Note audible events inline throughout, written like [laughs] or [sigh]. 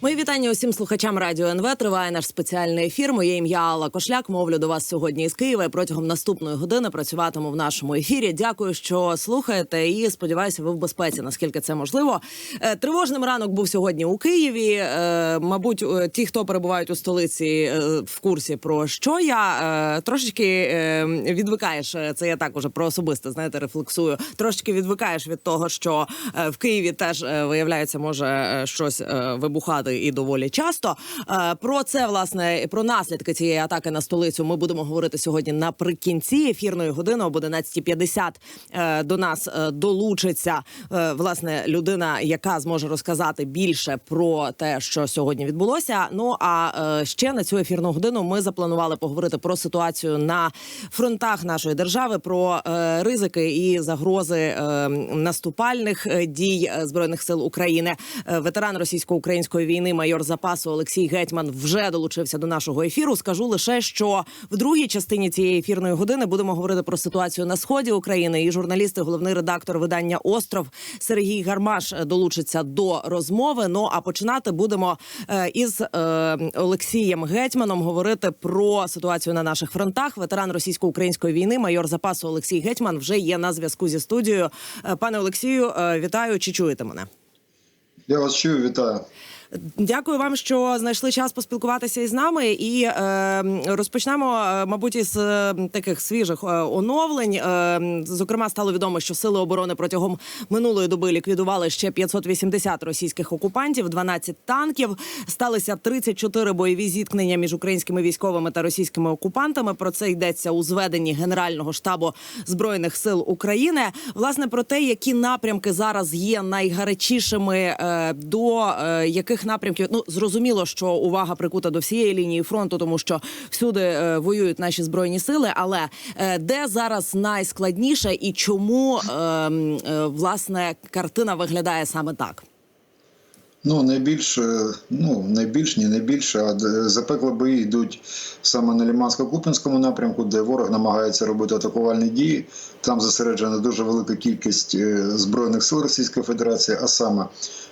Мої вітання усім слухачам радіо НВ. Триває наш спеціальний ефір. Моє ім'я Алла Кошляк. Мовлю до вас сьогодні із Києва. І протягом наступної години працюватиму в нашому ефірі. Дякую, що слухаєте. І сподіваюся, ви в безпеці. Наскільки це можливо. Е, Тривожним ранок був сьогодні у Києві. Е, Мабуть, е, ті, хто перебувають у столиці, в курсі про що я трошечки відвикаєш. Це я так уже про особисте. Знаєте, рефлексую. Трошечки відвикаєш від того, що в Києві теж виявляється, може щось е, вибухати і доволі часто. Е, Про це власне про наслідки цієї атаки на столицю. Ми будемо говорити сьогодні наприкінці ефірної години об 11.50 е, До нас е, долучиться власне людина, яка зможе розказати більше про те, що сьогодні відбулося. Ну а ще на цю ефірну годину ми запланували поговорити про ситуацію на фронтах нашої держави, про ризики і загрози наступальних дій збройних сил України. Ветеран російсько-української війни, майор запасу Олексій Гетьман вже долучився до нашого ефіру. Скажу лише, що в другій частині цієї ефірної години будемо говорити про ситуацію на сході України. І журналіст, і головний редактор видання Остров Сергій Гармаш долучиться до розмови. Ну а починати будемо е, із е, Олексієм Гетьманом говорити про ситуацію на наших фронтах. Ветеран російсько-української війни, майор запасу Олексій Гетьман вже є на зв'язку зі студією. Е, Пане Олексію, вітаю. Чи чуєте мене? Я вас чую, вітаю. Дякую вам, що знайшли час поспілкуватися із нами. І е, розпочнемо, е, мабуть, із е, таких свіжих е, оновлень. Е, зокрема, стало відомо, що сили оборони протягом минулої доби ліквідували ще 580 російських окупантів, 12 танків. Сталися 34 бойові зіткнення між українськими військовими та російськими окупантами. Про це йдеться у зведенні Генерального штабу збройних сил України. Власне про те, які напрямки зараз є найгарячішими е, до е, яких напрямків ну зрозуміло, що увага прикута до всієї лінії фронту, тому що всюди е, воюють наші збройні сили. Але е, де зараз найскладніше і чому е, е, власне картина виглядає саме так? Ну, найбільш, е, ну, найбільш, ні найбільше, а запекли бої йдуть саме на Лімансько-Купінському напрямку, де ворог намагається робити атакувальні дії. Там зосереджена дуже велика кількість е, збройних сил Російської Федерації, а саме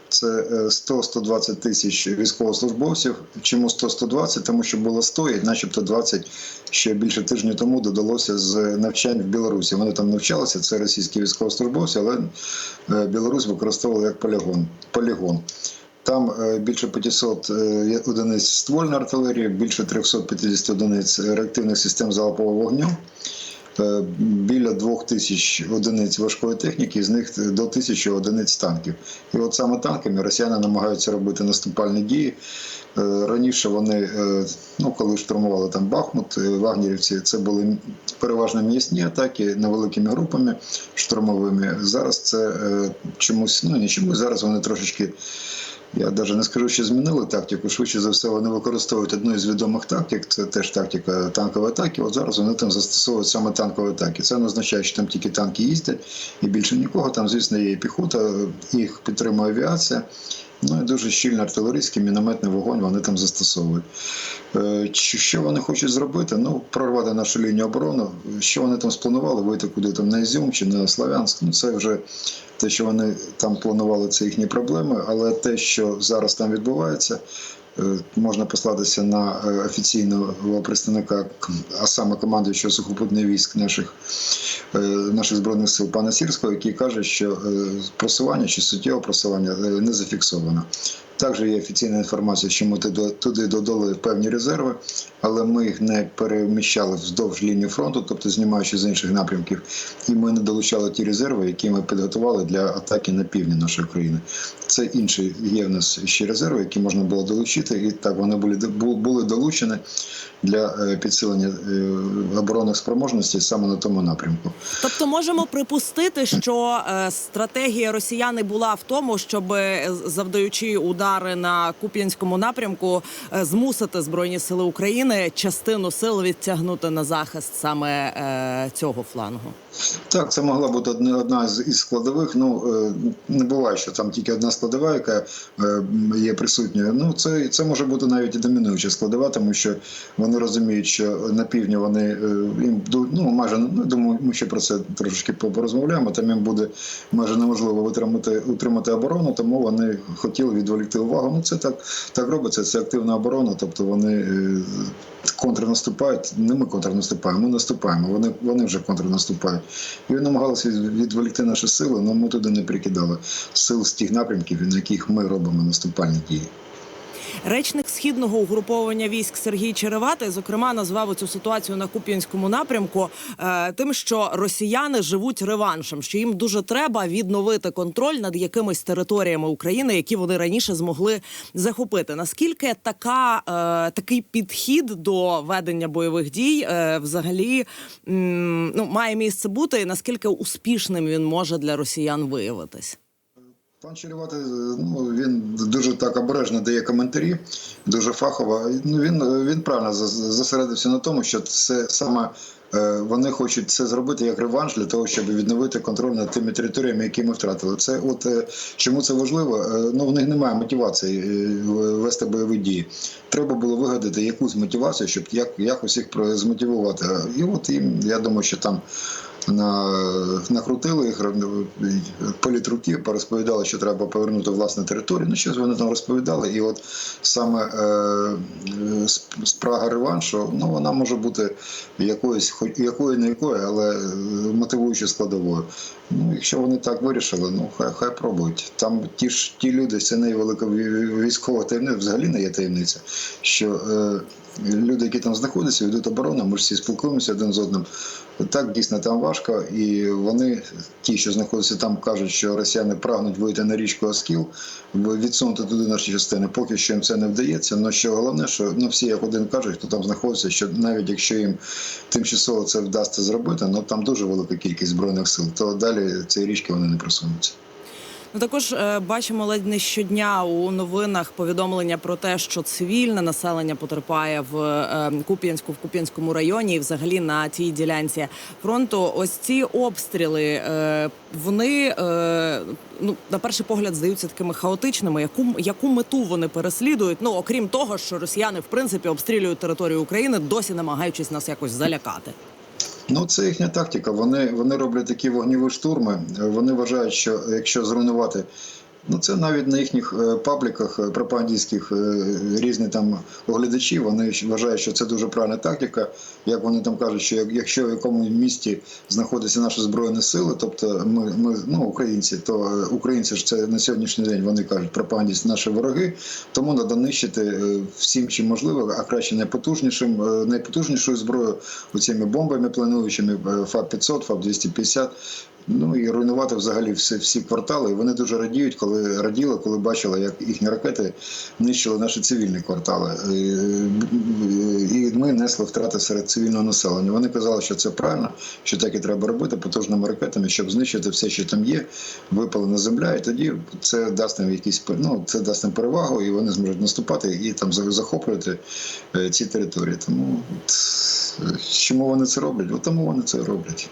це е, 100-120 тисяч військовослужбовців. Чому 100-120? Тому що було 100, і начебто 20 ще більше тижнів тому додалося з навчань в Білорусі. Вони там навчалися, це російські військовослужбовці, але е, Білорусь використовувала як полігон. полігон. Там е, більше 500 е, одиниць ствольної артилерії, більше 350 одиниць реактивних систем залпового вогню, е, біля 2000 одиниць важкої техніки, з них до 1000 одиниць танків. І от саме танками росіяни намагаються робити наступальні дії. Е, Раніше вони, е, ну коли штурмували там Бахмут, вагнерівці, це були переважно м'ясні атаки невеликими групами штурмовими. Зараз це чомусь, ну не чомусь, зараз вони трошечки. Я навіть не скажу, що змінили тактику. Швидше за все, вони використовують одну із відомих тактик. Це теж тактика танкової атаки. От зараз вони там застосовують саме танкові атаки. Це не означає, що там тільки танки їздять і більше нікого. Там, звісно, є і піхота, їх підтримує авіація. Ну і дуже щільний артилерійський мінометний вогонь вони там застосовують. Е, Що вони хочуть зробити? Ну, прорвати нашу лінію оборони. Що вони там спланували? Вийти куди там на Ізюм чи на Славянськ? Ну це вже те, що вони там планували, це їхні проблеми. Але те, що зараз там відбувається, можна послатися на е, офіційного представника, а саме командуючого сухопутних військ наших, е, наших збройних сил пана Сірського, який каже, що е, просування чи суттєве просування е, не зафіксовано. Також є офіційна інформація, що ми туди, додали певні резерви, але ми їх не переміщали вздовж лінії фронту, тобто знімаючи з інших напрямків, і ми не долучали ті резерви, які ми підготували для атаки на півдні нашої країни. Це інші є в нас ще резерви, які можна було долучити, і так вони були були долучені для е, підсилення е, оборонних спроможностей саме на тому напрямку. Тобто можемо припустити, що е, стратегія росіяни була в тому, щоб завдаючи удари на Куп'янському напрямку, е, змусити збройні сили України частину сил відтягнути на захист саме е, цього флангу. Так, це могла бути одна, з із складових. Ну е, не буває, що там тільки одна складова, яка е, є присутньою. Ну це, це може бути навіть і домінуюча складова, тому що вони розуміють, що на півдні вони е, їм ну майже ну думаю, ми ще про це трошечки порозмовляємо. Там їм буде майже неможливо витримати утримати оборону, тому вони хотіли відволікти увагу. Ну це так, так робиться. Це активна оборона. Тобто вони контрнаступають. Не ми контрнаступаємо, ми наступаємо. Вони, вони вже контрнаступають. Вони намагалися відволікти наші сили, але ми туди не прикидали сил з тих напрямків, на яких ми робимо наступальні дії. Речник східного угруповання військ Сергій Череватий, зокрема, назвав цю ситуацію на Куп'янському напрямку е, тим, що росіяни живуть реваншем, що їм дуже треба відновити контроль над якимись територіями України, які вони раніше змогли захопити. Наскільки така е, такий підхід до ведення бойових дій е, взагалі м, ну має місце бути, і наскільки успішним він може для росіян виявитись? Пан Череватий, ну він дуже так обережно дає коментарі, дуже фахово. Ну він, він правильно зосередився на тому, що це саме е, вони хочуть це зробити як реванш для того, щоб відновити контроль над тими територіями, які ми втратили. Це от е, чому це важливо? Е, Ну в них немає мотивації е, вести бойові дії. Треба було вигадати якусь мотивацію, щоб як, якось їх змотивувати. І от їм, я думаю, що там накрутили їх, політруки, порозповідали, що треба повернути власну територію. Ну, щось вони там розповідали. І от саме е, спрага реваншу, ну вона може бути якоюсь, хоч якою не якою, але е, мотивуючою складовою. Ну, якщо вони так вирішили, ну хай хай пробують. Там ті ж ті люди, це не є велика військова таємниця, взагалі не є таємниця. Що е, люди, які там знаходяться, ведуть оборону, ми ж всі спілкуємося один з одним. Так, дійсно, там важко, і вони, ті, що знаходяться там, кажуть, що росіяни прагнуть вийти на річку Оскіл, відсунути туди наші частини. Поки що їм це не вдається. Але що головне, що ну, всі як один кажуть, хто там знаходиться, що навіть якщо їм тимчасово це вдасться зробити, ну там дуже велика кількість збройних сил, то далі цієї річки вони не просунуться. Ну також е, бачимо ледь не щодня у новинах повідомлення про те, що цивільне населення потерпає в е, Куп'янську в Куп'янському районі, і взагалі на тій ділянці фронту. Ось ці обстріли е, вони ну на перший погляд здаються такими хаотичними. Яку яку мету вони переслідують? Ну окрім того, що росіяни в принципі обстрілюють територію України, досі намагаючись нас якось залякати. Ну, це їхня тактика. Вони, вони роблять такі вогніві штурми. Вони вважають, що якщо зруйнувати. Ну, це навіть на їхніх е, пабліках е, пропагандистських е, різні там оглядачі. Вони вважають, що це дуже правильна тактика. Як вони там кажуть, що якщо в якому місті знаходяться наші збройні сили, тобто ми, ми ну, українці, то українці ж це на сьогоднішній день вони кажуть, пропагандисти наші вороги. Тому треба нищити всім, чим можливо, а краще найпотужнішим, найпотужнішою зброєю, оцими бомбами плануючими ФАП 500 ФАП 250 Ну і руйнувати взагалі всі, всі квартали. Вони дуже радіють, коли раділи, коли бачили, як їхні ракети нищили наші цивільні квартали. І- І ми несли втрати серед цивільного населення. Вони казали, що це правильно, що так і треба робити потужними ракетами, щоб знищити все, що там є, випали земля, і тоді це дасть їм якісь ну, це дасть їм перевагу, і вони зможуть наступати і там захоплювати е, ці території. Тому е, чому вони це роблять? Тому вони це роблять.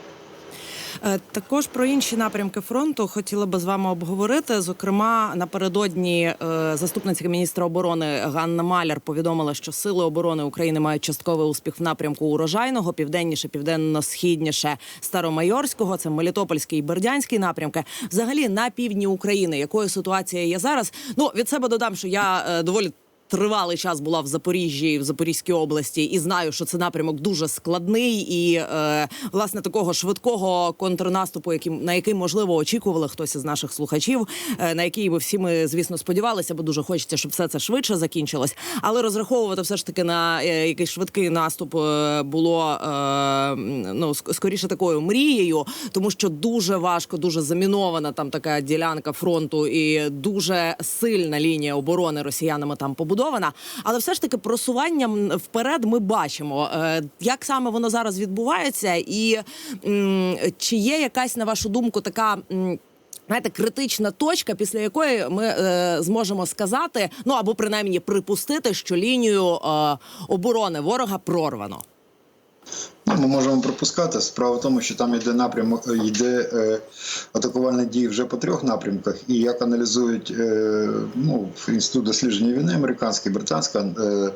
Е, Також про інші напрямки фронту хотіла би з вами обговорити. Зокрема, напередодні е, заступниця міністра оборони Ганна Маляр повідомила, що сили оборони України мають частковий успіх в напрямку урожайного, південніше, південно-східніше Старомайорського. Це Мелітопольський і Бердянський напрямки. Взагалі на півдні України. Якою ситуація є зараз? Ну від себе додам, що я е, доволі. Тривалий час була в Запоріжжі в Запорізькій області, і знаю, що це напрямок дуже складний і е, власне такого швидкого контрнаступу, яким на який можливо очікували хтось із наших слухачів, е, на який ми всі ми звісно сподівалися, бо дуже хочеться, щоб все це швидше закінчилось. Але розраховувати все ж таки на е, якийсь швидкий наступ е, було е, ну скоріше такою мрією, тому що дуже важко, дуже замінована там така ділянка фронту, і дуже сильна лінія оборони росіянами там побудована. Але все ж таки просуванням вперед ми бачимо, е, як саме воно зараз відбувається, і чи є якась на вашу думку така. Знаєте, критична точка, після якої ми е, зможемо сказати, ну або принаймні припустити, що лінію е, оборони ворога прорвано. Ну, ми можемо пропускати. Справа в тому, що там йде напрямок, йде е, атакувальні дії вже по трьох напрямках, і як аналізують е, ну, інститут дослідження війни, американський, британська, е,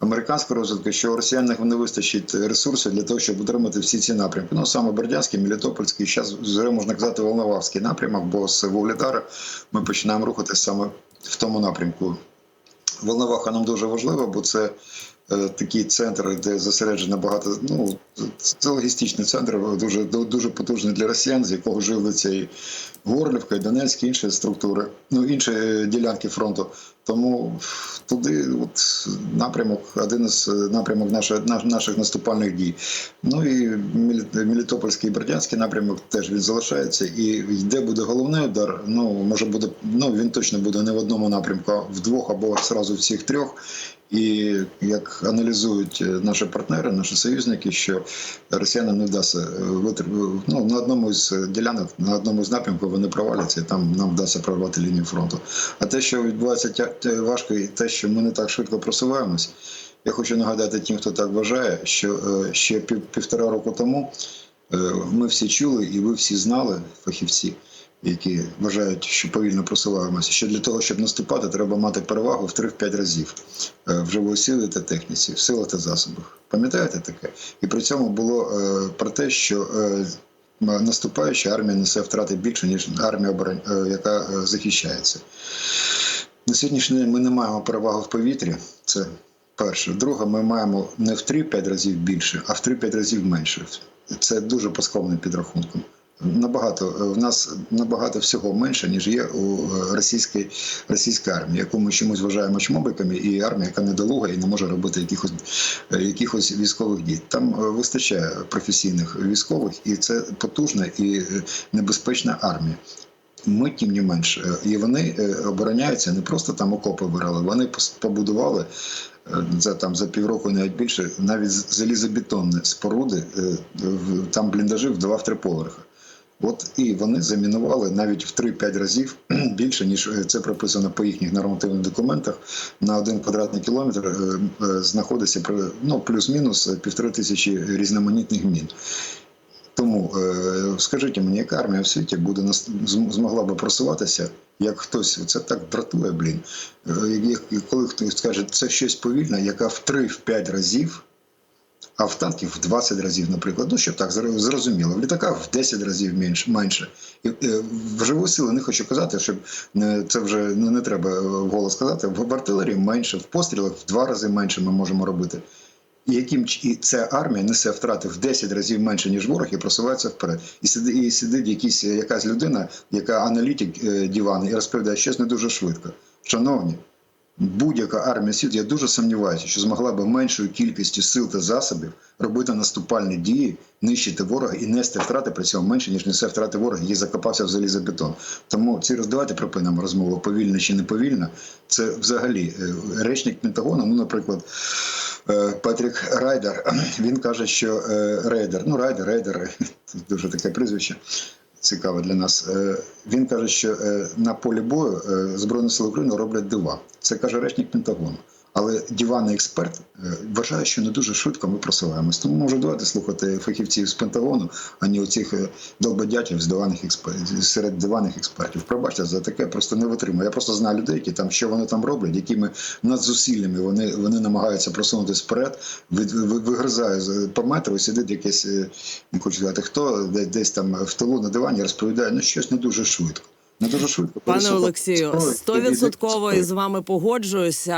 американська розвідка, що у росіян не вистачить ресурсів для того, щоб утримати всі ці напрямки. Ну саме Бердянський, Мелітопольський, зараз вже можна казати Волновавський напрямок, бо з Вугледара ми починаємо рухатися саме в тому напрямку. Волноваха нам дуже важлива, бо це е, такий центр, де зосереджено багато. Ну це логістичний центр, дуже дуже потужний для росіян, з якого живляться і Горлівка, і Донецьк, інші структури, ну інші е, ділянки фронту. Тому туди, от напрямок, один із напрямок наших, наш- наших наступальних дій. Ну і Мелітопольський і Бердянський напрямок теж він залишається. І де буде головний удар, ну може буде, ну він точно буде не в одному напрямку, а в двох або зразу всіх трьох. І як аналізують е, наші партнери, наші союзники, що росіянам не вдасться е, ну, на одному з ділянок, на одному з напрямків вони проваляться, і там нам вдасться прорвати лінію фронту. А те, що відбувається тя- важко, і те, що ми не так швидко просуваємось, я хочу нагадати тим, хто так вважає, що е, ще пів, півтора року тому е, ми всі чули, і ви всі знали, фахівці, які вважають, що повільно просуваємося, що для того, щоб наступати, треба мати перевагу в 3-5 разів е, в живої сили та техніці, в силах та засобах. Пам'ятаєте таке? І при цьому було е, про те, що е, наступаюча армія несе втрати більше, ніж армія, яка захищається. На сьогоднішній день ми не маємо переваги в повітрі. Це перше. Друге, ми маємо не в 3-5 разів більше, а в 3-5 разів менше. Це дуже по скромним підрахункам. Набагато е, в нас набагато всього менше, ніж є у е, російській російській армії, яку ми чомусь вважаємо чмобиками, і армія, яка недолуга і не може робити якихось е, якихось військових дій. Там вистачає професійних військових, і це потужна і небезпечна армія. Ми, тим не менш, і вони обороняються не просто там окопи вирали, вони побудували за там за півроку, навіть більше, навіть залізобетонні споруди, там бліндажі в два-три поверха. От і вони замінували навіть в 3-5 разів [clears throat] більше, ніж е, це прописано по їхніх нормативних документах. На один квадратний кілометр е, е, знаходиться ну, плюс-мінус півтори тисячі різноманітних мін. Тому скажіть мені, яка армія в світі буде змогла би просуватися, як хтось це так дратує, блін. Коли хтось скаже, це щось повільне, яка в 3-5 разів, а в танків в 20 разів, наприклад. Ну, щоб так зрозуміло. В літаках в 10 разів менше. менше. І, е, в живу силу не хочу казати, щоб це вже не, не треба е, вголос сказати. В артилерії менше, в пострілах в два рази менше ми можемо робити. І яким і ця армія несе втрати в 10 разів менше, ніж ворог, і просувається вперед. І сидить, і сидить якісь, якась людина, яка аналітик е, диван, і розповідає щось не дуже швидко. Шановні, будь-яка армія світу, я дуже сумніваюся, що змогла би меншою кількістю сил та засобів робити наступальні дії, нищити ворога і нести втрати при цьому менше, ніж несе втрати ворог, який закопався в залізобетон. Тому ці роздавайте припинимо розмову повільно чи не повільно. Це взагалі е, речник Пентагону, ну, наприклад. Е, Патрік Райдер, [clears throat] він каже, що е, рейдер, ну райдер, рейдер, це [laughs] дуже таке прізвище. Цікаве для нас. Е, Він каже, що е, на полі бою е, Збройні Сили України роблять дива. Це каже речник Пентагону. Але диванний експерт е, вважає, що не дуже швидко ми просуваємось. Тому може давайте слухати фахівців з Пентагону, а не оцих е, долбодятів з диваних експертів серед диваних експертів. Пробачте за таке, просто не витримую. Я просто знаю людей, які там що вони там роблять, якими надзусиллями вони, вони намагаються просунутися вперед, вигризає по метру, сидить якесь, е, не хочу сказати, хто де- десь там в тилу на дивані розповідає, ну щось не дуже швидко. Не дуже швидко. Пане Олексію, зброю, стовідсотково і- із вами погоджуюся.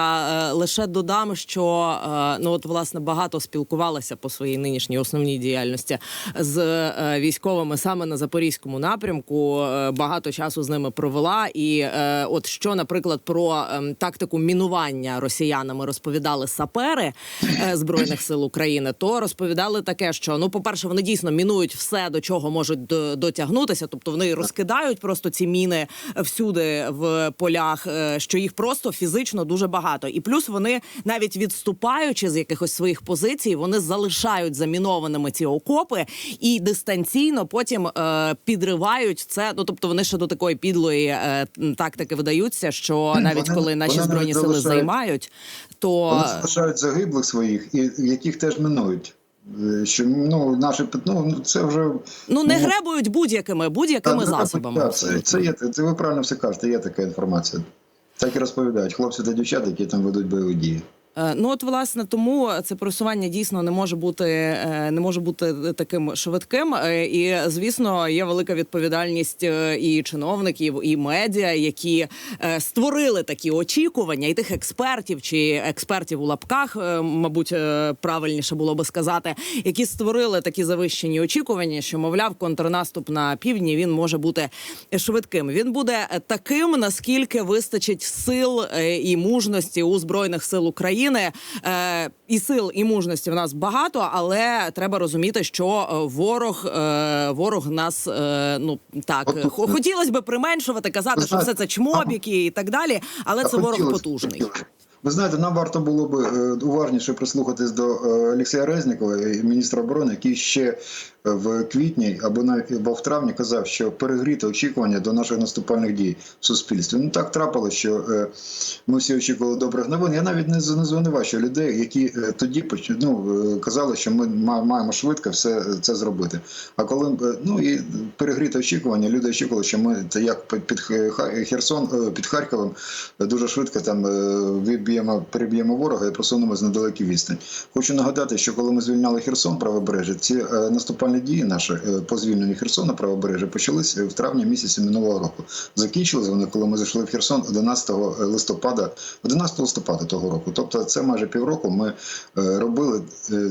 Е, Лише додам, що е, ну от власне багато спілкувалася по своїй нинішній основній діяльності з е, військовими саме на запорізькому напрямку. Багато часу з ними провела. І от що, наприклад, про ем, тактику мінування росіянами розповідали сапери збройних сил України, то розповідали таке, що ну, по перше, вони дійсно мінують все, до чого можуть до- дотягнутися, тобто вони розкидають просто ці міни всюди в полях, е, що їх просто фізично дуже багато. І плюс вони навіть відступаючи з якихось своїх позицій, вони залишають замінованими ці окопи і дистанційно потім е, підривають це. Ну тобто вони ще до такої підлої е, тактики видаються, що навіть Вони- коли наші збройні сили займають, то Вони залишають загиблих своїх, і яких теж минують. Е, Що ну наші пит- ну це вже ну не ну, гребують будь-якими будь-якими так, засобами. Це, це є це ви правильно все кажете. Є така інформація. Так і розповідають хлопці та дівчата, які там ведуть бойові дії. Е, Ну от власне тому це просування дійсно не може бути е, не може бути таким швидким. Е, І звісно, є велика відповідальність і чиновників, і медіа, які створили такі очікування, і тих експертів чи експертів у лапках, мабуть, правильніше було би сказати, які створили такі завищені очікування, що мовляв, контрнаступ на півдні він може бути швидким. Він буде таким, наскільки вистачить сил і мужності у збройних сил України. Е, І сил і мужності в нас багато, але треба розуміти, що е, ворог е, ворог нас е, ну так хотілося б применшувати, казати, що все це чмобіки і так далі. Але це ворог потужний. Ви знаєте, нам варто було б е, уважніше прислухатись до е, Олексія Резнікова, е, міністра оборони, який ще в квітні або навіть або в травні казав, що перегріти очікування до наших наступальних дій в суспільстві. Ну так трапилося, що е, ми всі очікували добрих новин. Я навіть не звинувачую людей, які е, тоді ну, е, казали, що ми маємо швидко все це зробити. А коли е, ну і перегріти очікування, люди очікували, що ми як під- Херсон, е, під Харковом е, дуже швидко там е, виб'ємо, переб'ємо ворога і просунемось на далекий відстань. Хочу нагадати, що коли ми звільняли Херсон правобережжя, ці е, наступальні дії наші е, по звільненню Херсона правобережжя почалися в травні місяці минулого року. Закінчились вони, коли ми зайшли в Херсон 11 листопада, 11 листопада того року. Тобто, це майже півроку ми е, робили, е,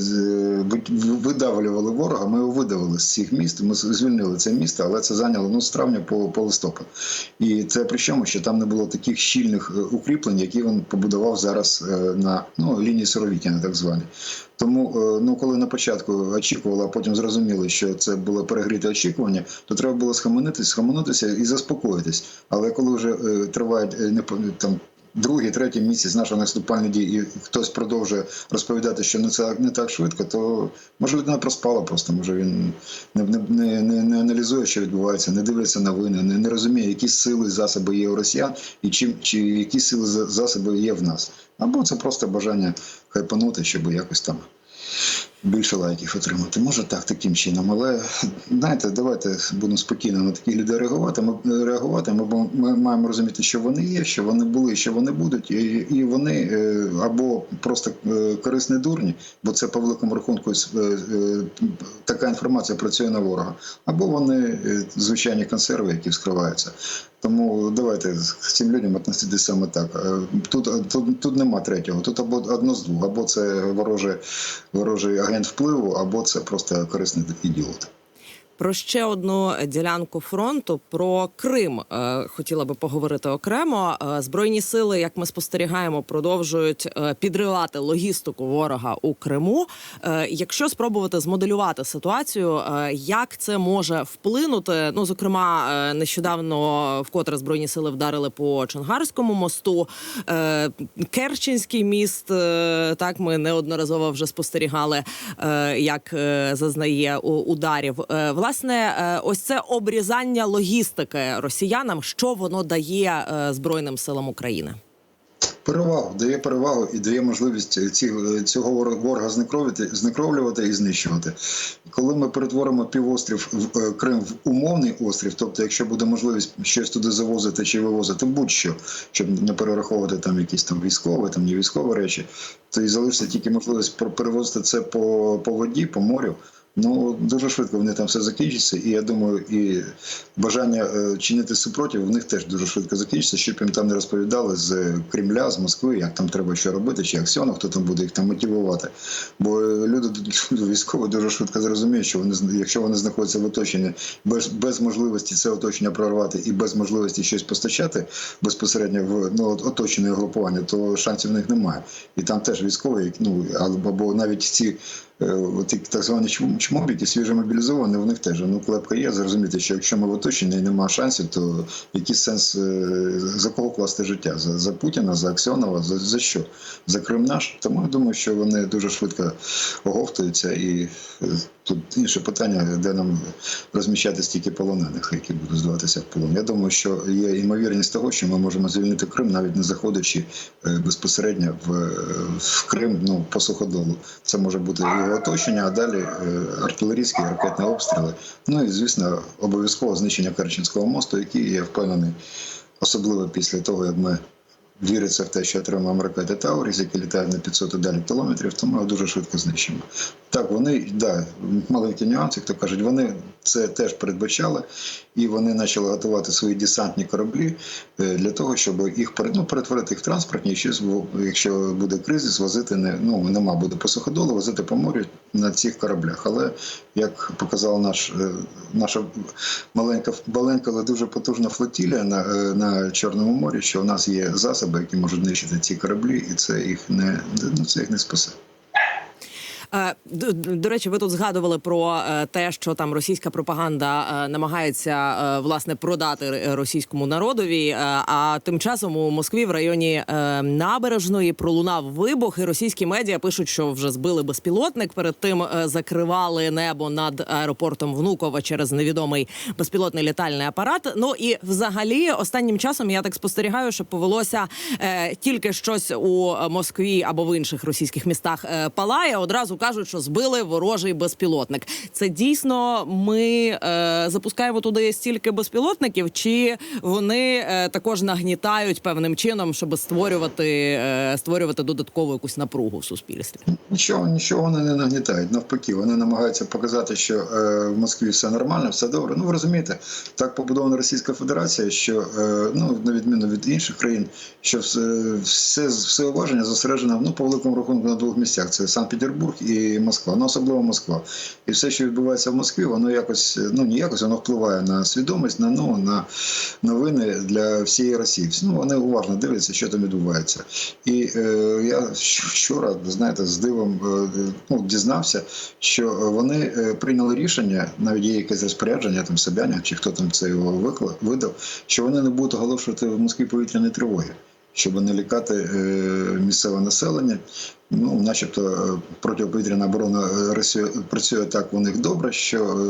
видавлювали ворога. Ми його видавили з цих міст. Ми звільнили це місто, але це зайняло ну з травня по, по листопад. І це при чому, що там не було таких щільних е, укріплень, які він побудував зараз е, на ну, лінії Суровікіна, так звані. Тому, е, ну коли на початку очікували, а потім зрозуміли, що це було перегріте очікування, то треба було схаменутися, схаменутися і заспокоїтись. Але коли вже тривають е, не там. Другий, третій місяць нашої наступальної дії, і хтось продовжує розповідати, що не це не так швидко, то може людина проспала просто. Може він не, не, не, не, аналізує, що відбувається, не дивиться новини, не, не розуміє, які сили засоби є у росіян, і чим чи які сили за- засоби є в нас. Або це просто бажання хайпанути, щоб якось там більше лайків отримати. Може так, таким чином. Але знаєте, давайте будемо спокійно на такі людей реагувати. Ми реагувати. Ми, ми маємо розуміти, що вони є, що вони були, що вони будуть, і, і вони е, або просто е, корисні дурні, бо це по великому рахунку е, така інформація працює на ворога, або вони звичайні консерви, які вскриваються. Тому давайте з цим людям відноситися саме так. Е, Тут, тут, тут нема третього. Тут або одно з двох, або це ворожий, ворожий агент впливу, або це просто корисний ідіот. Про ще одну ділянку фронту про Крим е, хотіла би поговорити окремо. Е, Збройні сили, як ми спостерігаємо, продовжують е, підривати логістику ворога у Криму. Якщо спробувати змоделювати ситуацію, як це може вплинути? Ну зокрема, нещодавно вкотре збройні сили вдарили по Чонгарському мосту, Керченський міст. Так ми неодноразово вже спостерігали, як зазнає ударів. Е, Власне, е, ось це обрізання логістики росіянам, що воно дає е, збройним силам України. Перевагу дає перевагу і дає можливість ці, цього вор- ворога знекровити, знекровлювати і знищувати. Коли ми перетворимо півострів в е, Крим в умовний острів, тобто, якщо буде можливість щось туди завозити чи вивозити, будь-що, щоб не перераховувати там якісь там військові, там не військові речі, то і залишиться тільки можливість пер- перевозити це по, по воді, по морю. Ну дуже швидко вони там все закінчиться, і я думаю, і бажання е, чинити супротив в них теж дуже швидко закінчиться, щоб їм там не розповідали з Кремля, з Москви, як там треба що робити, чи Аксьонов, хто там буде їх там мотивувати. Бо е, люди [laughs] військові дуже швидко зрозуміють, що вони якщо вони знаходяться в оточенні без, без можливості це оточення прорвати і без можливості щось постачати безпосередньо в ну, оточене групування, то шансів в них немає. І там теж військові, ну або навіть ці. е, так звані чмобіки, свіжо мобілізовані, в них теж ну клепка є. Зрозуміти, що якщо ми в оточенні і немає шансів, то який сенс е, за кого класти життя? За, за Путіна, за Аксьонова, за, за що? За Крим наш? Тому я думаю, що вони дуже швидко оговтуються, і е, тут інше питання, де нам розміщати стільки полонених, які будуть здаватися в полон. Я думаю, що є ймовірність того, що ми можемо звільнити Крим, навіть не заходячи е, безпосередньо в, е, в Крим, ну по суходолу. Це може бути його оточення, а далі е, артилерійські ракетні обстріли. Ну і звісно, обов'язково знищення Керченського мосту, який я впевнений, особливо після того, як ми віриться в те, що отримаємо ракети Тауріс, які літають на 500 і далі кілометрів, то ми дуже швидко знищимо. Так, вони, да, маленькі нюанси, хто кажуть, вони це теж передбачали, і вони почали готувати свої десантні кораблі е, для того, щоб їх ну, перетворити їх в транспортні, якщо буде кризис, возити не ну нема буде по возити по морю на цих кораблях. Але як показала наш, е, наша маленька, маленька, але дуже потужна флотілія на, е, на Чорному морі, що в нас є засоби, які можуть нищити ці кораблі, і це їх не ну, це їх не спасе. Е, До, речі, ви тут згадували про е, те, що там російська пропаганда е, намагається власне продати російському народові. А тим часом у Москві в районі набережної пролунав вибух, і російські медіа пишуть, що вже збили безпілотник. Перед тим закривали небо над аеропортом Внуково через невідомий безпілотний літальний апарат. Ну і взагалі, останнім часом я так спостерігаю, що повелося тільки щось у Москві або в інших російських містах палає. Одразу кажуть, що збили ворожий безпілотник. Це дійсно ми е, запускаємо туди стільки безпілотників, чи вони е, також нагнітають певним чином, щоб створювати, е, створювати додаткову якусь напругу в суспільстві? Нічого, нічого вони не нагнітають. Навпаки, вони намагаються показати, що е, в Москві все нормально, все добре. Ну ви розумієте, так побудована Російська Федерація, що е, ну на відміну від інших країн, що все, все, все уваження зосереджено ну по великому рахунку на двох місцях: це Санкт-Петербург і Москва. Ну особливо Москва. І все, що відбувається в Москві, воно якось ну не якось, воно впливає на свідомість, на ну на новини для всієї Росії. Ну вони уважно дивляться, що там відбувається. І е, я вчора, знаєте, з дивом е, ну, дізнався, що вони е, прийняли рішення, навіть є якесь розпорядження, там Собяня, чи хто там це його викла- видав, що вони не будуть оголошувати в Москві повітряні тривоги, щоб не лякати е, місцеве населення. Ну, начебто, е, протиповітряна оборона е, працює так у них добре, що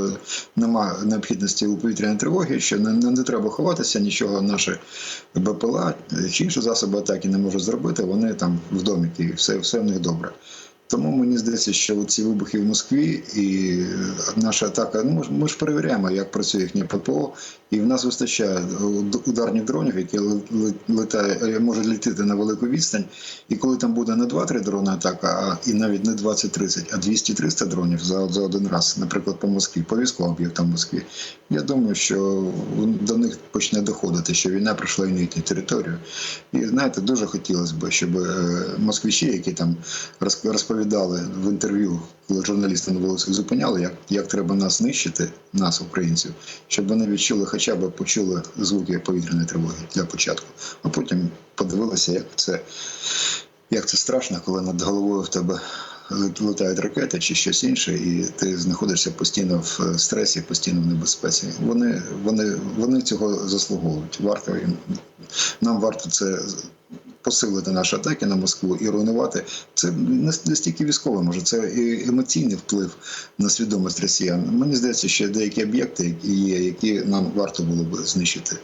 нема необхідності у повітряній тривоги, що не, не, треба ховатися, нічого наші БПЛА чи інші засоби атаки не можуть зробити. Вони там в домі, і все, все в них добре. Тому мені здається, що ці вибухи в Москві і е, наша атака, ну ми ж- перевіряємо, як працює їхнє ППО, і в нас вистачає уд- ударних дронів, які летає, е, можуть літати на велику відстань. І коли там буде не 2-3 дрони атака, а і навіть не 20-30, а 200-300 дронів за, за один раз, наприклад, по Москві, по військовим об'єктам Москві, я думаю, що до них почне доходити, що війна прийшла і на їхню територію. І знаєте, дуже хотілося б, щоб е, москвичі, які там роз- розповідали в інтерв'ю, коли журналісти на вулицях зупиняли, як, як треба нас знищити, нас, українців, щоб вони відчули, хоча б почули звуки повітряної тривоги для початку, а потім подивилися, як це, як це страшно, коли над головою в тебе летають ракети чи щось інше, і ти знаходишся постійно в е, стресі, постійно в небезпеці. Вони, вони, вони цього заслуговують. Варто їм нам варто це посилити наші атаки на Москву і руйнувати. Це не настільки військовий, може, це і емоційний вплив на свідомість росіян. Мені здається, що деякі об'єкти є, які нам варто було б знищити.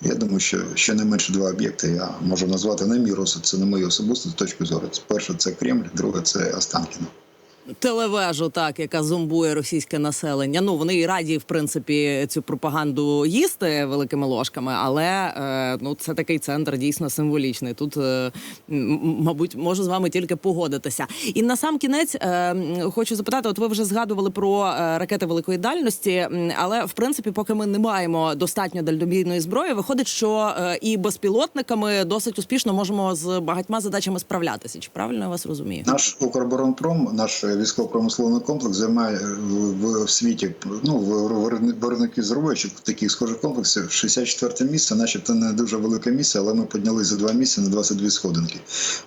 Я думаю, що щонайменше два об'єкти я можу назвати на мій розсуд, це на мою особисту точку зору. Перше це Кремль, друге це Останкіно. Телевежу, так, яка зомбує російське населення. Ну вони і раді, в принципі, цю пропаганду їсти великими ложками, але е, ну це такий центр дійсно символічний. Тут, е, мабуть, можу з вами тільки погодитися. І на сам кінець е, хочу запитати: от ви вже згадували про е, ракети великої дальності, але в принципі, поки ми не маємо достатньо дальнобійної зброї, виходить, що е, і безпілотниками досить успішно можемо з багатьма задачами справлятися. Чи правильно я вас розумію? Наш Укроборонпром, наш військово-промисловий комплекс займає в, в світі ну в виробни- виробників зброї таких схожих комплексів 64 місце, начебто не дуже велике місце, але ми піднялися за два місця на 22 сходинки.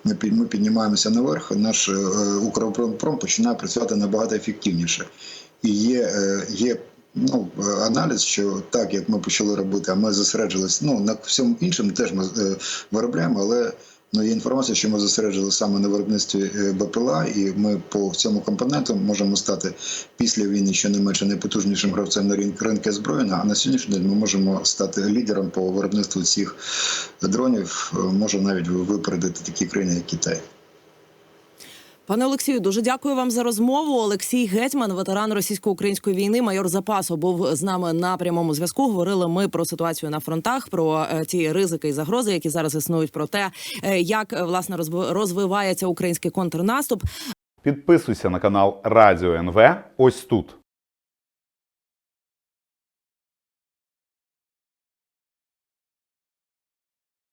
Ми ми піднімаємося наверх. Наш е, Укроборонпром починає працювати набагато ефективніше. І є, е, є ну, е, аналіз, що так як ми почали робити, а ми зосереджились ну на всьому іншому теж ми е, виробляємо, але Ну, є інформація, що ми зосереджили саме на виробництві е, БПЛА, і ми по цьому компоненту можемо стати після війни щонайменше найпотужнішим гравцем на ринку озброєння. А на сьогоднішній день ми можемо стати лідером по виробництву цих дронів. Можемо Може навіть випередити такі країни, як Китай. Пане Олексію, дуже дякую вам за розмову. Олексій Гетьман, ветеран російсько-української війни, майор запасу, був з нами на прямому зв'язку. Говорили ми про ситуацію на фронтах, про е, ті ризики і загрози, які зараз існують, про те, е, як е, власне розви- розвивається український контрнаступ. Підписуйся на канал Радіо НВ ось тут.